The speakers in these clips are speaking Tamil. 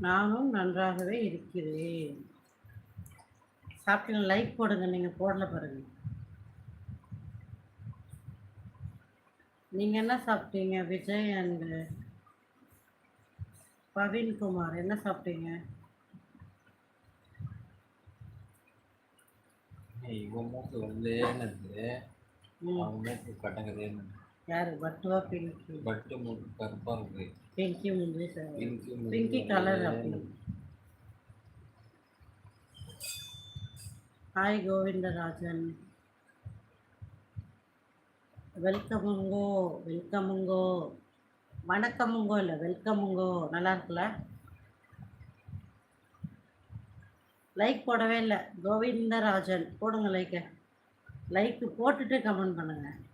நானும் நன்றாகவே இருக்கிறேன். சாப்பிட்டீங்க லைக் போடுங்க. நீங்கள் போடல பாருங்க. நீங்கள் என்ன சாப்பிட்டீங்க? விஜய் அண்டு பவீன்குமார். என்ன சாப்பிட்டீங்க? இவன் மூக்கு ம். அவன் மூக்கு கட்டங்குதுன்னு கருப்பா இருக்கு பிங்கி முந்தி சார் பிங்க்கு பிங்கி கலர் அப்படி ஹாய் கோவிந்தராஜன் வெல்கமுங்கோ வெல்கமுங்கோ வணக்கமுங்கோ இல்லை வெல்கமுங்கோ நல்லா இருக்குல்ல? லைக் போடவே இல்லை. கோவிந்தராஜன் போடுங்க லைக்கை லைக்கு போட்டுட்டு கமெண்ட்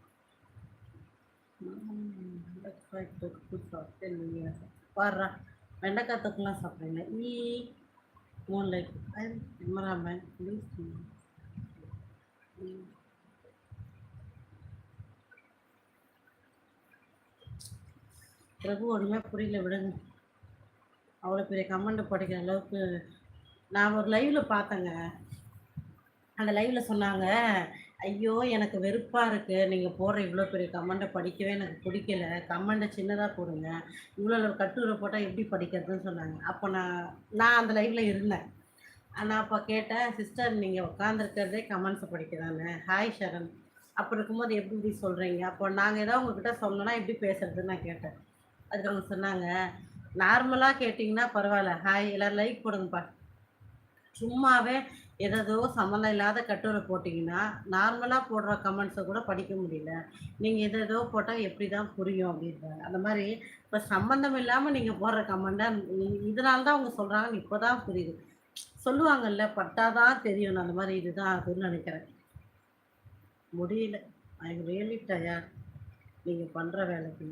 பண்ணுங்க பாடுறா வெண்டைக்காய் தொக்குலாம் சாப்பிட்றீங்க ஈ மூணு லைக் கேமராமேன் ப்ளீஸ் பிரபு ஒன்றுமே புரியல விடுங்க. அவ்வளோ பெரிய கமெண்ட் படிக்கிற அளவுக்கு நான் ஒரு லைவில் பார்த்தேங்க. அந்த லைவில் சொன்னாங்க ஐயோ எனக்கு வெறுப்பாக இருக்குது நீங்கள் போடுற இவ்வளோ பெரிய கமெண்ட்டை படிக்கவே எனக்கு பிடிக்கல. கமெண்ட்டை சின்னதாக போடுங்க. இவ்வளோ ஒரு கட்டுரை போட்டால் எப்படி படிக்கிறதுன்னு சொன்னாங்க. அப்போ நான் நான் அந்த லைவில் இருந்தேன். நான் அப்போ கேட்டேன் சிஸ்டர் நீங்கள் உட்காந்துருக்கிறதே கமெண்ட்ஸை படிக்கிறானே ஹாய் சரண் அப்போ இருக்கும்போது எப்படி இப்படி சொல்கிறீங்க அப்போ நாங்கள் ஏதாவது உங்ககிட்ட சொன்னோன்னா எப்படி பேசுகிறதுன்னு நான் கேட்டேன். அதுக்கு அவங்க சொன்னாங்க நார்மலாக கேட்டிங்கன்னா பரவாயில்ல. ஹாய் எல்லோரும் லைக் போடுங்கப்பா. சும்மாவே ஏதோ சம்மந்தம் இல்லாத கட்டுரை போட்டிங்கன்னா நார்மலாக போடுற கமெண்ட்ஸை கூட படிக்க முடியல. நீங்கள் எது ஏதோ போட்டால் எப்படி தான் புரியும் அப்படின்றாங்க அந்த மாதிரி இப்போ சம்மந்தம் இல்லாமல் நீங்கள் போடுற கமெண்ட்டை இதனால தான் அவங்க சொல்கிறாங்கன்னு இப்போ தான் புரியுது. சொல்லுவாங்கல்ல பட்டாதான் தெரியும் அந்த மாதிரி இதுதான் அதுன்னு நினைக்கிறேன். முடியல. ஐ எம் ரியலி டயர்ட் நீங்கள் பண்ணுற வேலைக்கு.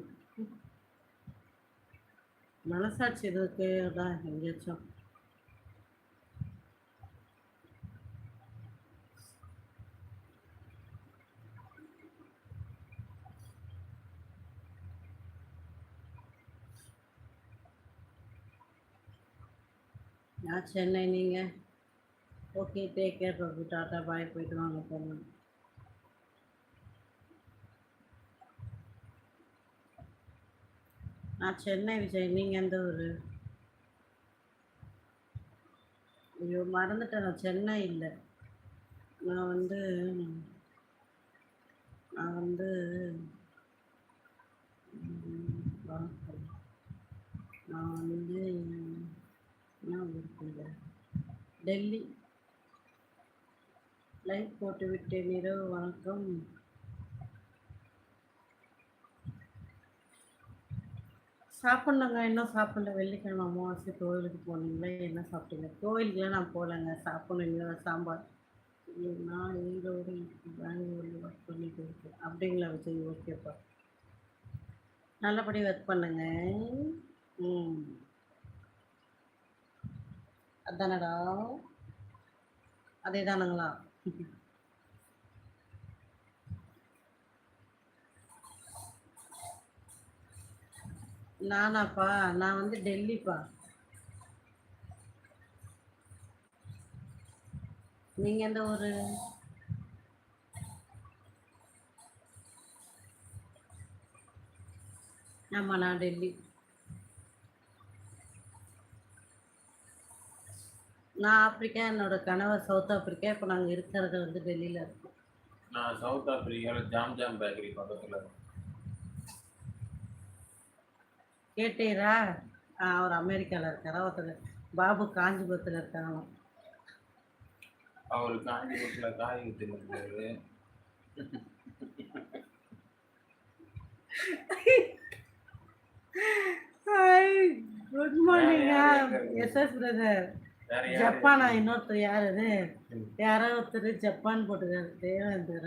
மனசாட்சி இதுக்கு தான் எங்கேயாச்சும் நான் சென்னை நீங்கள் okay take care Prabhu tata bye போயிட்டு வாங்க போங்க நான் சென்னை விஜய். நீங்கள் எந்த ஊர்? ஐயோ மறந்துட்டேன். நான் சென்னை இல்லை. நான் வந்து நான் வந்து டெல்லி லைவ் போட்டுவிட்டேன் இரவு வணக்கம். சாப்பிட்ணுங்க. இன்னும் சாப்பிடல. வெள்ளிக்கிழமை அமாவாசை கோவிலுக்கு போனீங்களே? என்ன சாப்பிட்டீங்க? கோவிலுக்குலாம் நான் போகலங்க. சாப்பிடணும். இங்கே சாம்பார். நான் ஈரோடு பெங்களூரில் ஒர்க் பண்ணிட்டு இருக்கேன். அப்படிங்களா விஜய்? ஓகேப்பா நல்லபடி ஒர்க் பண்ணுங்க. ம். அதானடா? அதே தானுங்களா நானாப்பா நான் வந்து டெல்லிப்பா. நீங்க எந்த ஊரு? ஆமா நான் டெல்லி. நான் ஆப்பிரிக்கா என்னோட கணவர் சவுத் ஆப்பிரிக்கா இப்போ நாங்கள் இருக்கிறது வந்து டெல்லியில் இருக்கோம். நான் சவுத் ஆப்பிரிக்காவில் ஜாம் ஜாம் பேக்கரி பக்கத்தில் இருக்கேன் கேட்டீரா? அவர் அமெரிக்காவில் இருக்காரா? ஒருத்தர் பாபு காஞ்சிபுரத்தில் இருக்காங்க அவர் காஞ்சிபுரத்தில் காய் வித்துருக்காரு. Good morning S S brother ஜப்பானா இன்னொருத்தர் யார் ம். யாரோ ஒருத்தர் ஜப்பான் போட்டுக்காரு தேவேந்தர்